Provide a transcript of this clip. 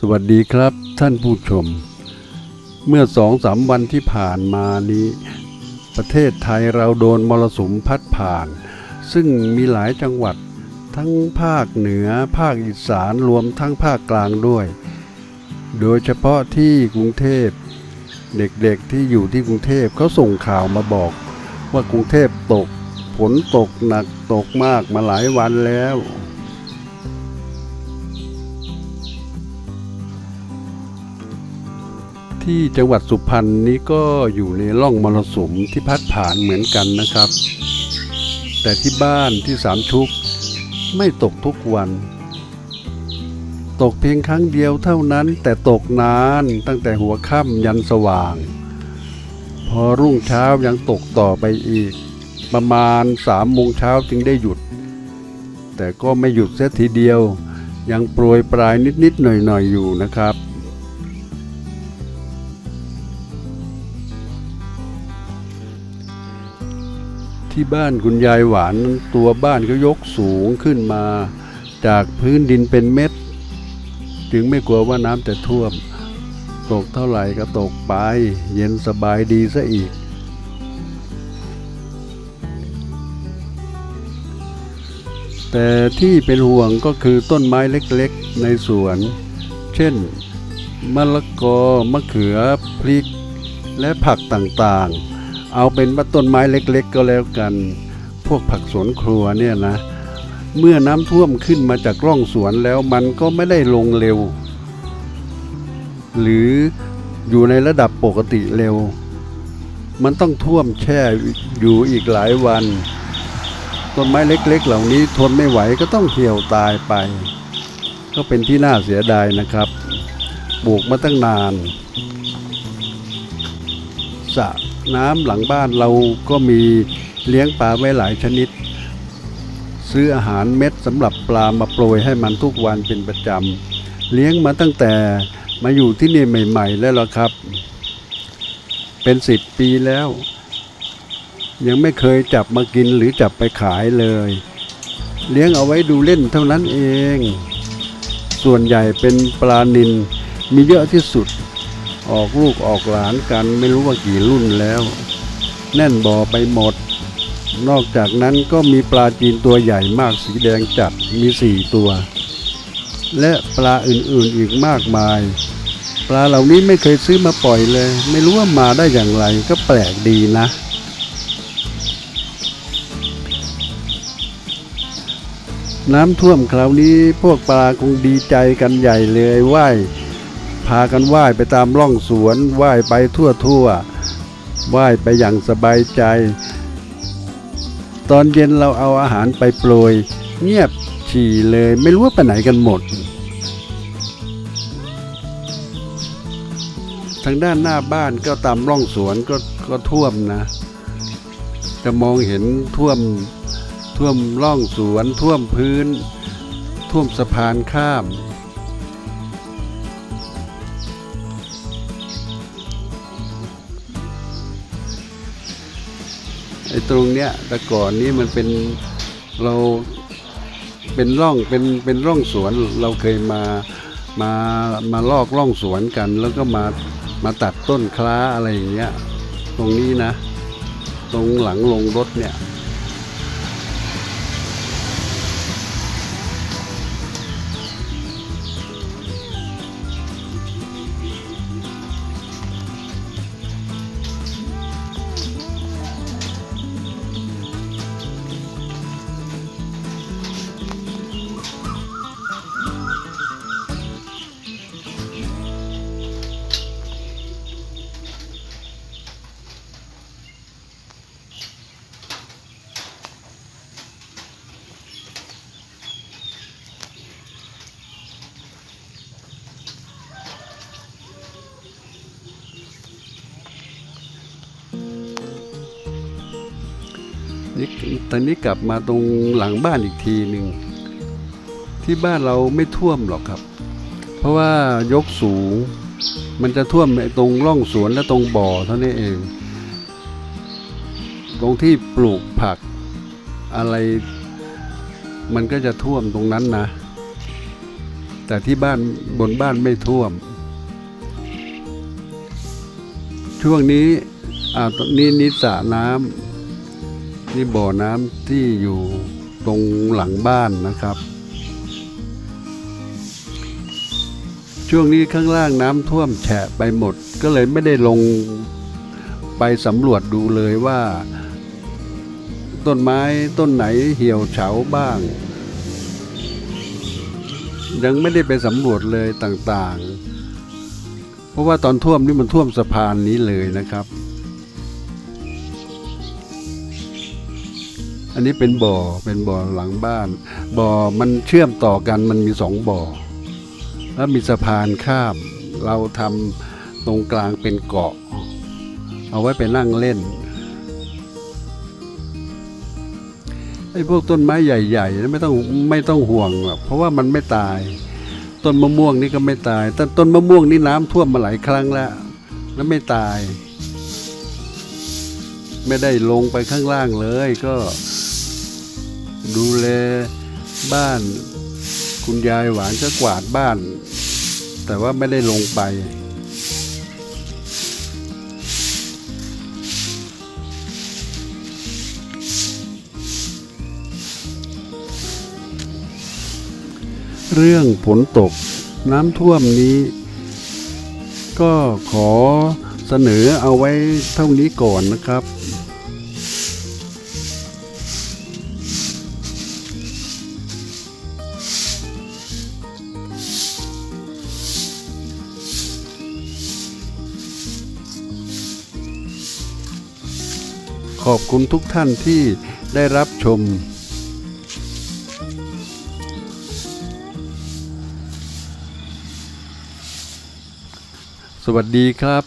สวัสดีครับท่านผู้ชม เมื่อสองสามวันที่ผ่านมานี้ ประเทศไทยเราโดนมรสุมพัดผ่าน ซึ่งมีหลายจังหวัดทั้งภาคเหนือภาคอีสานรวมทั้งภาคกลางด้วย โดยเฉพาะที่กรุงเทพ เด็กๆที่อยู่ที่กรุงเทพเขาส่งข่าวมาบอก ว่ากรุงเทพตกฝนตกหนักตกมากมาหลายวันแล้ว ที่จังหวัดสุพรรณนี้ก็อยู่ในร่องมรสุมที่พัดผ่านเหมือนกันนะครับ แต่ที่บ้านที่สามชุก ไม่ตกทุกวัน ตกเพียงครั้งเดียวเท่านั้นแต่ตกนานตั้งแต่หัวค่ำยันสว่าง พอรุ่งเช้ายังตกต่อไปอีก ประมาณสามโมงเช้าจึงได้หยุด แต่ก็ไม่หยุดเสียทีเดียว ยังโปรยปลายนิดๆหน่อยๆอยู่นะครับ ที่บ้านคุณยายหวานตัวบ้านก็ยกสูงขึ้นมา จากพื้นดินเป็นเม็ด จึงไม่กลัวว่าน้ำจะท่วม ตกเท่าไหร่ก็ตกไป เย็นสบายดีซะอีก แต่ที่เป็นห่วงก็คือต้นไม้เล็กๆ ในสวน เช่น มะละกอ มะเขือ พริก และผักต่างๆ เอาเป็นว่าต้นไม้เล็ก ๆ ก็แล้วกัน พวกผักสวนครัวเนี่ยนะ เมื่อน้ำท่วมขึ้นมาจากร่องสวนแล้วมันก็ไม่ได้ลงเร็ว หรืออยู่ในระดับปกติเร็ว มันต้องท่วมแช่อยู่อีกหลายวัน ต้นไม้เล็ก ๆ เหล่านี้ทนไม่ไหวก็ต้องเหี่ยวตายไป ก็เป็นที่น่าเสียดายนะครับปลูกมาตั้งนานสระ น้ำหลังบ้านเราก็มีเลี้ยงปลาไว้หลายชนิด ซื้ออาหารเม็ดสำหรับปลามาโปรยให้มันทุกวันเป็นประจำเลี้ยงมาตั้งแต่มาอยู่ที่นี่ใหม่ ๆ แล้วล่ะครับ เป็นสิบปีแล้ว ยังไม่เคยจับมากินหรือจับไปขายเลย เลี้ยงเอาไว้ดูเล่นเท่านั้นเอง ส่วนใหญ่เป็นปลานินมีเยอะที่สุด ออกลูกออกหลานกันไม่รู้ว่ากี่รุ่นแล้ว แน่นบ่อไปหมด นอกจากนั้นก็มีปลาจีนตัวใหญ่มากสีแดงจัดมีสี่ตัว และปลาอื่นๆอีกมากมาย ปลาเหล่านี้ไม่เคยซื้อมาปล่อยเลย ไม่รู้ว่ามาได้อย่างไรก็แปลกดีนะน้ำท่วมคราวนี้พวกปลาคงดีใจกันใหญ่เลยว่าย พากันว่ายไปตามร่องสวนว่ายไปทั่วทั่วๆว่ายไปอย่างสบายใจ ตอนเย็นเราเอาอาหารไปโปรย เงียบฉี่เลยไม่รู้ว่าไปไหนกันหมด ทางด้านหน้าบ้านก็ตามร่องสวนก็ก็ท่วมนะ จะมองเห็นท่วมท่วมร่องสวน ท่วมพื้น ท่วมสะพานข้าม ไอ้ตรงเนี้ยแต่ก่อนนี้มันเป็นเราเป็นร่องเป็นเป็นร่องสวนเราเคยมามามาลอกร่องสวนกัน แล้วก็มามาตัดต้นคล้าอะไรอย่างเงี้ยตรงนี้นะ ตรงหลังลงรถเนี่ย นี่ตอนนี้กลับมาตรงหลังบ้านอีกทีหนึ่งที่บ้านเราไม่ท่วมหรอกครับ เพราะว่ายกสูง มันจะท่วมตรงร่องสวนและตรงบ่อเท่านี้เอง ตรงที่ปลูกผักอะไร มันก็จะท่วมตรงนั้นนะ แต่ที่บ้านบนบ้านไม่ท่วม ช่วงนี้อ่าตรงนี้นิสระน้ำ นี่บ่อน้ำที่อยู่ตรงหลังบ้านนะครับ ช่วงนี้ข้างล่างน้ำท่วมแฉะไปหมด ก็เลยไม่ได้ลงไปสำรวจดูเลยว่า ต้นไม้ต้นไหนเหี่ยวเฉาบ้าง ยังไม่ได้ไปสำรวจเลยต่างๆ เพราะว่าตอนท่วมนี่มันท่วมสะพานนี้เลยนะครับ อันนี้เป็นบ่อเป็นบ่อหลังบ้าน บ่อมันเชื่อมต่อกันมันมีสองบ่อ แล้วมีสะพานข้าม เราทำตรงกลางเป็นเกาะ เอาไว้ไปนั่งเล่นไอ้พวกต้นไม้ใหญ่ๆนะไม่ต้องไม่ต้องห่วงหรอกเพราะว่ามันไม่ตาย ต้นมะม่วงนี่ก็ไม่ตายต้นต้นมะม่วงนี่น้ำท่วมมาหลายครั้งแล้ว แล้วไม่ตาย ไม่ได้ลงไปข้างล่างเลยก็ ดูแลบ้านคุณยายหวานก็กวาดบ้าน แต่ว่าไม่ได้ลงไป เรื่องฝนตกน้ำท่วมนี้ ก็ขอเสนอเอาไว้เท่านี้ก่อนนะครับ ขอบคุณทุกท่านที่ได้รับชม สวัสดีครับ